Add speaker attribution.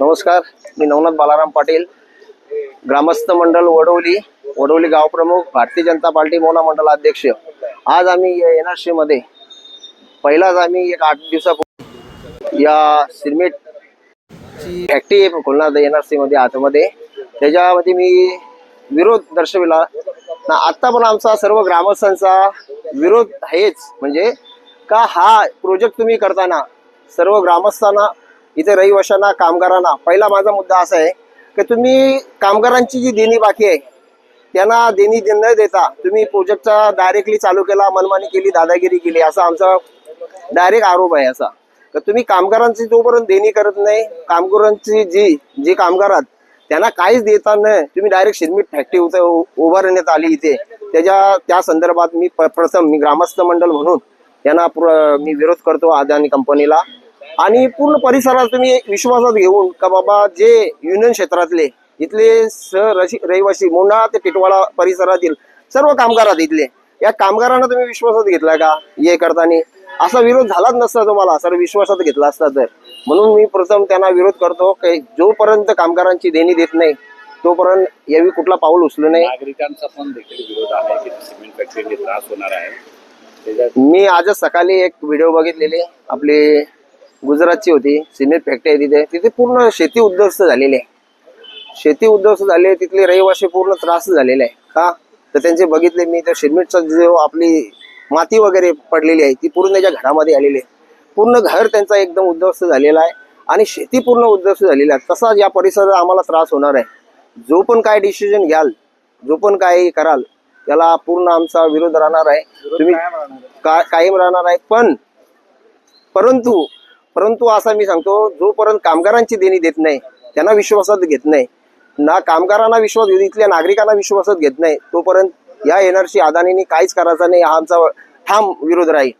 Speaker 1: नमस्कार मी नवनाथ बालाराम पाटील ग्रामस्थ मंडळ वडवली वडवली गावप्रमुख भारतीय जनता पार्टी मोना मंडळ अध्यक्ष. आज आम्ही एन आरमध्ये पहिलाच आम्ही एक आठ दिवसापूर्वी या सिरमेट फॅक्टरी खोलणार एन आर सी मध्ये आतमध्ये. त्याच्यामध्ये मी विरोध दर्शविला. ना आत्ता पण आमचा सर्व ग्रामस्थांचा विरोध आहेच. म्हणजे का हा प्रोजेक्ट तुम्ही करताना सर्व ग्रामस्थांना इथे रहिवाशांना कामगारांना पहिला माझा मुद्दा असा आहे की तुम्ही कामगारांची जी देणी बाकी आहे त्यांना देणी न देता तुम्ही प्रोजेक्टचा डायरेक्टली चालू केला मनमानी केली दादागिरी केली असा आमचा डायरेक्ट आरोप आहे असा. तर तुम्ही कामगारांची जोपर्यंत देणी करत नाही कामगारांची जी जे कामगार आहेत त्यांना काहीच देता नाही तुम्ही डायरेक्ट शिरमीट फॅक्टरी उत- उभारण्यात आली इथे. त्याच्या त्या संदर्भात मी प्रथम मी ग्रामस्थ मंडळ म्हणून यांना प्र- मी विरोध करतो आदानी कंपनीला आणि पूर्ण परिसरात तुम्ही विश्वासात घेऊन का बाबा जे युनियन क्षेत्रातले इथले स रशी- रहिवासी मोंढा ते टिटवाळा परिसरातील सर्व कामगार आहेत इथले या कामगारांना तुम्ही विश्वासात घेतला का? हे करताना? असा विरोध झालाच नसता तुम्हाला? सर विश्वासात घेतला असता तर. म्हणून मी प्रथम त्यांना विरोध करतो की जोपर्यंत कामगारांची देणी देत नाही तोपर्यंत यावी कुठला पाऊल उचलू नये.
Speaker 2: नागरिकांचा पण देखील विरोध आहे की सिमेंट फॅक्टरीने त्रास होणार आहे. त्याच्यात
Speaker 1: मी आजच सकाळी एक व्हिडिओ बघितलेली. आपली गुजरातची होती सिमेंट फॅक्टरी आहे तिथे. तिथे पूर्ण शेती उद्ध्वस्त झालेली आहे. शेती उद्ध्वस्त झाली आहे तिथले रहिवासी पूर्ण त्रास झालेले आहे. का? तर त्यांचे बघितले मी तर सिमेंटचा जो आपली माती वगैरे पडलेली आहे ती पूर्ण त्याच्या घरामध्ये आलेली आहे. पूर्ण घर त्यांचा एकदम उद्ध्वस्त झालेला आहे आणि शेती पूर्ण उद्ध्वस्त झालेली आहे. तसाच या परिसरात आम्हाला त्रास होणार आहे. जो पण काय डिसिजन घ्याल जो पण काय कराल त्याला पूर्ण आमचा विरोध राहणार आहे. तुम्ही कायम राहणार आहे. पण परंतु परंतु असा मी सांगतो जोपर्यंत कामगारांची देणी देत नाही त्यांना विश्वासात घेत नाही. ना कामगारांना विश्वास घेत इथल्या नागरिकांना विश्वासात घेत नाही तोपर्यंत या एनआरसी अदानीने काहीच करायचं नाही हा आमचा ठाम विरोध राहील.